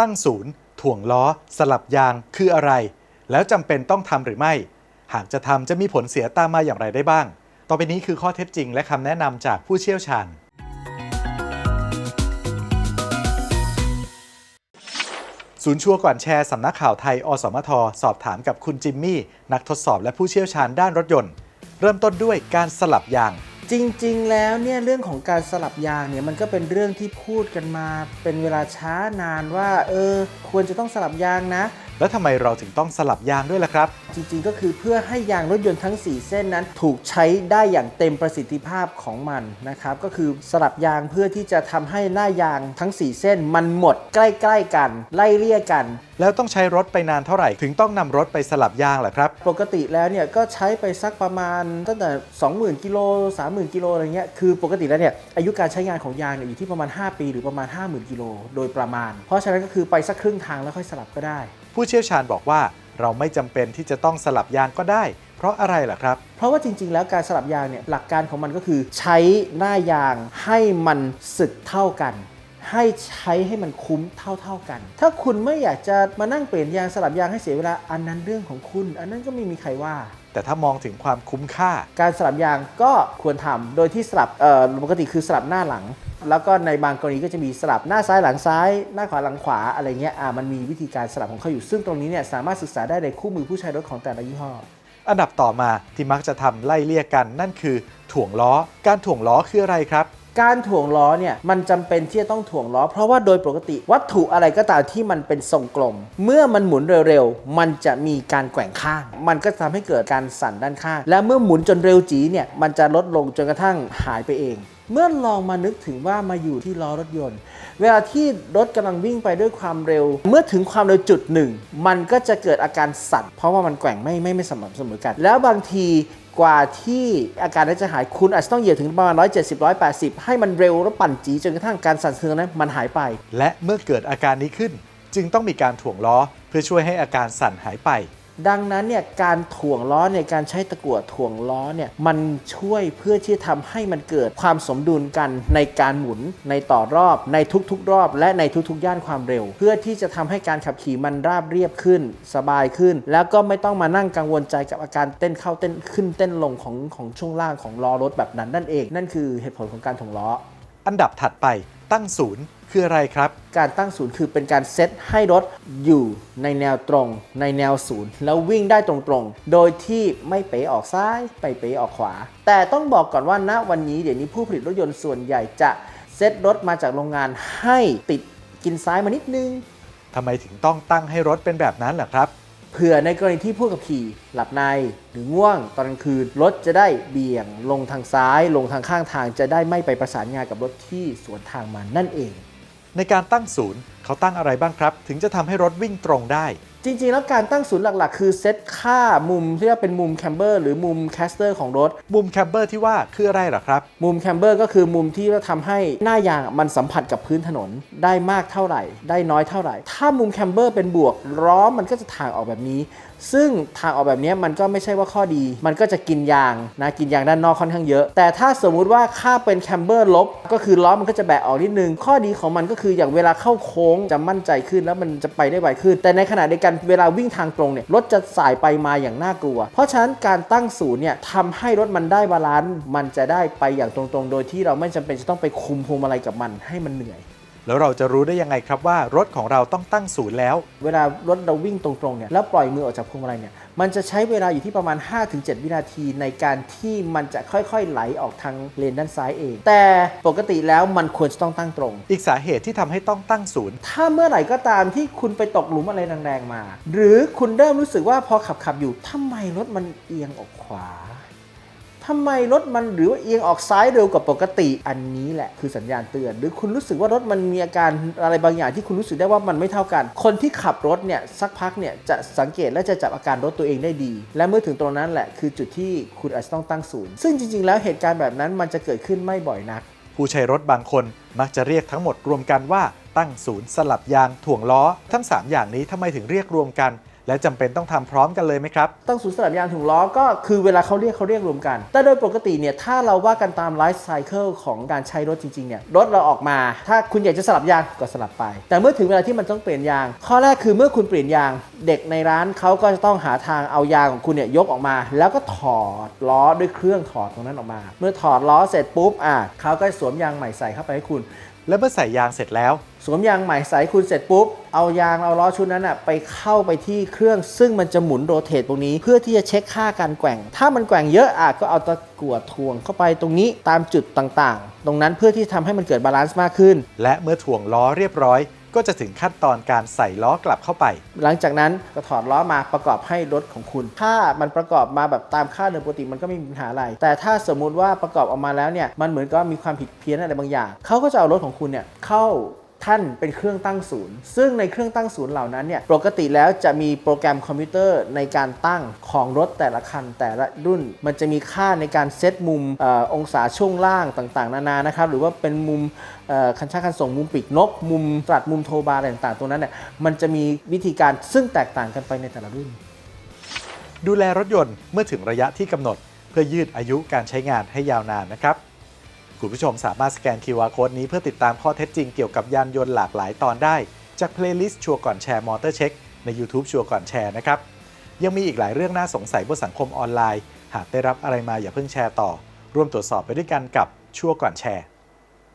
ตั้งศูนย์ถ่วงล้อ สลับยางคืออะไร แล้วจำเป็นต้องทำหรือไม่ หากจะทำจะมีผลเสียตามมาอย่างไรได้บ้าง ต่อไปนี้คือข้อเท็จจริงและคำแนะนำจากผู้เชี่ยวชาญ ศูนย์ชัวก่อนแชร์สำนักข่าวไทย อสมท สอบถามกับคุณจิมมี่ นักทดสอบและผู้เชี่ยวชาญด้านรถยนต์ เริ่มต้นด้วยการสลับยาง จริงๆ แล้วเนี่ยเรื่องของการสลับยางเนี่ยมันก็เป็นเรื่องที่พูดกันมาเป็นเวลาช้านานว่าเออควรจะต้องสลับยางนะ แล้วทำไมเราถึงต้องสลับยางด้วยล่ะครับ จริงๆ ก็คือเพื่อให้ยางรถยนต์ทั้ง 4 เส้นนั้นถูกใช้ได้อย่างเต็มประสิทธิภาพของมันนะครับ ก็คือสลับยางเพื่อที่จะทำให้หน้ายางทั้ง 4 เส้นมันหมดใกล้ๆ กัน ไล่เลี่ยกัน แล้วต้องใช้รถไปนานเท่าไหร่ถึงต้องนำรถไปสลับยางล่ะครับ ปกติแล้วเนี่ยก็ใช้ไปสักประมาณตั้งแต่ 20,000กิโล30,000กิโลอะไรเงี้ยคือปกติแล้วเนี่ยอายุการใช้งานของยางเนี่ยอยู่ที่ประมาณ 5 ปี หรือประมาณ 50,000กิโลโดยประมาณ เพราะฉะนั้นก็คือไปสักครึ่งทางแล้วค่อยสลับก็ได้ ผู้เชี่ยวชาญบอกว่าเราไม่จำเป็นที่จะต้องสลับยางก็ได้ เพราะอะไรล่ะครับ เพราะว่าจริง ๆ แล้วการสลับยางเนี่ยหลักการของมันก็คือ ใช้หน้ายางให้มันสึกเท่ากันให้ใช้ให้มันคุ้มเท่า ๆกัน ถ้าคุณไม่อยากจะมานั่งเปลี่ยนยางสลับยางให้เสียเวลา อันนั้นเรื่องของคุณ อันนั้นก็ไม่มีใครว่า แต่ถ้ามองถึงความคุ้มค่า การสลับยางก็ควรทำโดยที่สลับเอ่อปกติคือสลับหน้าหลัง แล้วก็ในบางกรณีก็จะมีสลับหน้าซ้ายหลังซ้าย หน้าขวาหลังขวาอะไรเงี้ยอ่ามันมีวิธีการสลับของเขาอยู่ซึ่งตรงนี้เนี่ยสามารถศึกษาได้ในคู่มือผู้ใช้รถของแต่ละยี่ห้อ อันดับต่อมาที่มักจะทำไล่เลี่ยกันนั่นคือถ่วงล้อ การถ่วงล้อคืออะไรครับ การถ่วงล้อเนี่ยมันจำเป็นที่จะต้องถ่วงล้อ เพราะว่าโดยปกติวัตถุอะไรก็ตามที่มันเป็นทรงกลม เมื่อมันหมุนเร็วๆ มันจะมีการแกว่งข้าง มันก็ทำให้เกิดการสั่นด้านข้าง และเมื่อหมุนจนเร็วจีเนี่ยมันจะลดลงจนกระทั่งหายไปเอง เมื่อลองมานึกถึงว่ามาอยู่ที่ล้อรถยนต์ เวลาที่รถกำลังวิ่งไปด้วยความเร็ว เมื่อถึงความเร็วจุดหนึ่งมันก็จะเกิดอาการสั่นเพราะว่ามันแกว่งไม่ไม่ไม่สม่ำเสมอกัน แล้วบางที กว่าที่อาการนั้นจะหายคุณอาจจะต้องเหยียบถึงประมาณ 170 180 ให้มันเร็วแล้วปั่นจีจนกระทั่งการสั่นสะเทือนนั้นมันหายไป และเมื่อเกิดอาการนี้ขึ้น จึงต้องมีการถ่วงล้อเพื่อช่วยให้อาการสั่นหายไป ดังนั้นเนี่ยการถ่วงล้อในการใช้ตะกั่วถ่วงล้อเนี่ยมันช่วยเพื่อที่จะทำให้มันเกิดความสมดุลกันในการหมุนในต่อรอบในทุกๆ รอบ และในทุกๆ ย่านความเร็ว เพื่อที่จะทำให้การขับขี่มันราบเรียบขึ้น สบายขึ้น แล้วก็ไม่ต้องมานั่งกังวลใจกับอาการเต้นเข้าเต้นขึ้นเต้นลงของของช่วงล่างของล้อรถแบบนั้นนั่นเอง นั่นคือเหตุผลของการถ่วงล้อ อันดับถัดไปตั้งศูนย์คืออะไรครับ การตั้งศูนย์คือเป็นการเซตให้รถอยู่ในแนวตรง ในแนวศูนย์แล้ววิ่งได้ตรงๆ โดยที่ไม่เป๋ออกซ้ายไปเป๋ออกขวา แต่ต้องบอกก่อนว่าณวันนี้เดี๋ยวนี้ผู้ผลิตรถยนต์ส่วนใหญ่จะเซตรถมาจากโรงงานให้ติดกินซ้ายมานิดนึงทำไมถึงต้องตั้งให้รถเป็นแบบนั้นล่ะครับ เผื่อในกรณีที่ผู้ขับขี่หลับในหรือง่วงตอนกลางคืนรถจะได้เบี่ยง ลงทางซ้าย ลงทางข้างทางจะได้ไม่ไปประสานงานกับรถที่สวนทางมานั่นเอง ในการตั้งศูนย์เขาตั้งอะไรบ้างครับ ถึงจะทำให้รถวิ่งตรงได้ จริงๆ แล้วการตั้งศูนย์หลักๆ คือเซตค่ามุมที่เรียกว่าเป็นมุมแคมเบอร์หรือมุมแคสเตอร์ของรถ มุมแคมเบอร์ที่ว่าคืออะไรล่ะครับ มุมแคมเบอร์ก็คือมุมที่จะทำให้หน้ายางมันสัมผัสกับพื้นถนนได้มากเท่าไหร่ ได้น้อยเท่าไหร่ ถ้ามุมแคมเบอร์เป็นบวกล้อมันก็จะถ่างออกแบบนี้ ซึ่งทางออกแบบนี้มันก็ไม่ใช่ว่าข้อดี มันก็จะกินยางนะกินยางด้านนอกค่อนข้างเยอะ แต่ถ้าสมมุติว่าค่าเป็นแคมเบอร์ลบ ก็คือล้อมันก็จะแบะออกนิดนึง ข้อดีของมันก็คืออย่างเวลาเข้าโค้งจะมั่นใจขึ้นแล้วมันจะไปได้ไวขึ้น แต่ในขณะเดียวกันเวลาวิ่งทางตรงเนี่ยรถจะสายไปมาอย่างน่ากลัว เพราะฉะนั้นการตั้งศูนย์เนี่ยทำให้รถมันได้บาลานซ์มันจะได้ไปอย่างตรงๆ โดยที่เราไม่จำเป็นจะต้องไปคุมพวงมาลัยกับมันให้มันเหนื่อยแล้วเราจะรู้ได้ยังไงครับว่ารถของเราต้องตั้งศูนย์แล้ว เวลารถเราวิ่งตรงๆเนี่ยแล้วปล่อยมือออกจากพวงมาลัยเนี่ย มันจะใช้เวลาอยู่ที่ประมาณ 5-7 วินาทีในการที่มันจะค่อยๆ ไหลออกทางเลนด้านซ้ายเอง แต่ปกติแล้วมันควรจะต้องตั้งตรง อีกสาเหตุที่ทำให้ต้องตั้งศูนย์ ถ้าเมื่อไหร่ก็ตามที่คุณไปตกหลุมอะไรแรงๆมา หรือคุณเริ่มรู้สึกว่าพอขับขับๆอยู่ทำไมรถมันเอียงออกขวา ทำไมรถมันหรือว่าเอียงออกซ้ายเร็วกว่าปกติ อันนี้แหละคือสัญญาณเตือน หรือคุณรู้สึกว่ารถมันมีอาการอะไรบางอย่างที่คุณรู้สึกได้ว่ามันไม่เท่ากัน คนที่ขับรถเนี่ยสักพักเนี่ยจะสังเกตและจะจับอาการรถตัวเองได้ดี และเมื่อถึงตรงนั้นแหละคือจุดที่คุณอาจจะต้องตั้งศูนย์ ซึ่งจริง ๆ แล้วเหตุการณ์แบบนั้นมันจะเกิดขึ้นไม่บ่อยนัก ผู้ใช้รถบางคนมักจะเรียกทั้งหมดรวมกันว่าตั้งศูนย์สลับยางถ่วงล้อ ทั้ง 3 อย่างนี้ทำไมถึงเรียกรวมกัน และจำเป็นต้องทำพร้อมกันเลยไหมครับต้องศูนย์สลับยางถุงล้อก็คือเวลาเขาเรียกเขาเรียกรวมกัน แต่โดยปกติเนี่ยถ้าเราว่ากันตามไลฟ์ไซเคิลของการใช้รถจริงๆเนี่ยรถเราออกมา ถ้าคุณอยากจะสลับยางก็สลับไป แต่เมื่อถึงเวลาที่มันต้องเปลี่ยนยาง ข้อแรกคือเมื่อคุณเปลี่ยนยาง เด็กในร้านเขาก็จะต้องหาทางเอายางของคุณเนี่ยยกออกมา แล้วก็ถอดล้อด้วยเครื่องถอดตรงนั้นออกมา เมื่อถอดล้อเสร็จปุ๊บอะเขาก็สวมยางใหม่ใส่เข้าไปให้คุณ และเมื่อใส่ยางเสร็จแล้ว สวมยางใหม่ใส่คุณเสร็จปุ๊บ เอายางเอาล้อชุดนั้นอะไปเข้าไปที่เครื่องซึ่งมันจะหมุนโรเตทตรงนี้ เพื่อที่จะเช็คค่าการแกว่ง ถ้ามันแกว่งเยอะอะก็เอาตะกั่วทวงเข้าไปตรงนี้ตามจุดต่างๆ ตรงนั้นเพื่อที่ทำให้มันเกิดบาลานซ์มากขึ้น และเมื่อถ่วงล้อเรียบร้อย ก็จะถึงขั้นตอนการใส่ล้อกลับเข้าไป หลังจากนั้นก็ถอดล้อมาประกอบให้รถของคุณ ถ้ามันประกอบมาแบบตามค่าเดิมปกติมันก็ไม่มีปัญหาอะไร แต่ถ้าสมมุติว่าประกอบออกมาแล้วเนี่ยมันเหมือนกับมีความผิดเพี้ยนอะไรบางอย่างเขาก็จะเอารถของคุณเนี่ยเข้า ท่านเป็นเครื่องตั้งศูนย์ ซึ่งในเครื่องตั้งศูนย์เหล่านั้นเนี่ยปกติแล้วจะมีโปรแกรมคอมพิวเตอร์ในการตั้งของรถแต่ละคันแต่ละรุ่น มันจะมีค่าในการเซตมุมอองศาช่วงล่างต่างๆ นานานะครับ หรือว่าเป็นมุมคันช่างคันส่งมุมปีกนก มุมตรัดมุมโทบาร์อะไรต่างๆตรงนั้นเนี่ยมันจะมีวิธีการซึ่งแตกต่างกันไปในแต่ละรุ่น ดูแลรถยนต์เมื่อถึงระยะที่กำหนด เพื่อยืดอายุการใช้งานให้ยาวนานนะครับ คุณผู้ชมสามารถสแกน QR Code นี้เพื่อติดตามข้อเท็จจริงเกี่ยวกับยานยนต์หลากหลายตอนได้ จากเพลย์ลิสต์ชัวร์ก่อนแชร์มอเตอร์เช็คใน YouTube ชัวร์ก่อนแชร์นะครับ ยังมีอีกหลายเรื่องน่าสงสัยบนสังคมออนไลน์ หากได้รับอะไรมาอย่าเพิ่งแชร์ต่อ ร่วมตรวจสอบไปด้วยกันกับชัวร์ก่อนแชร์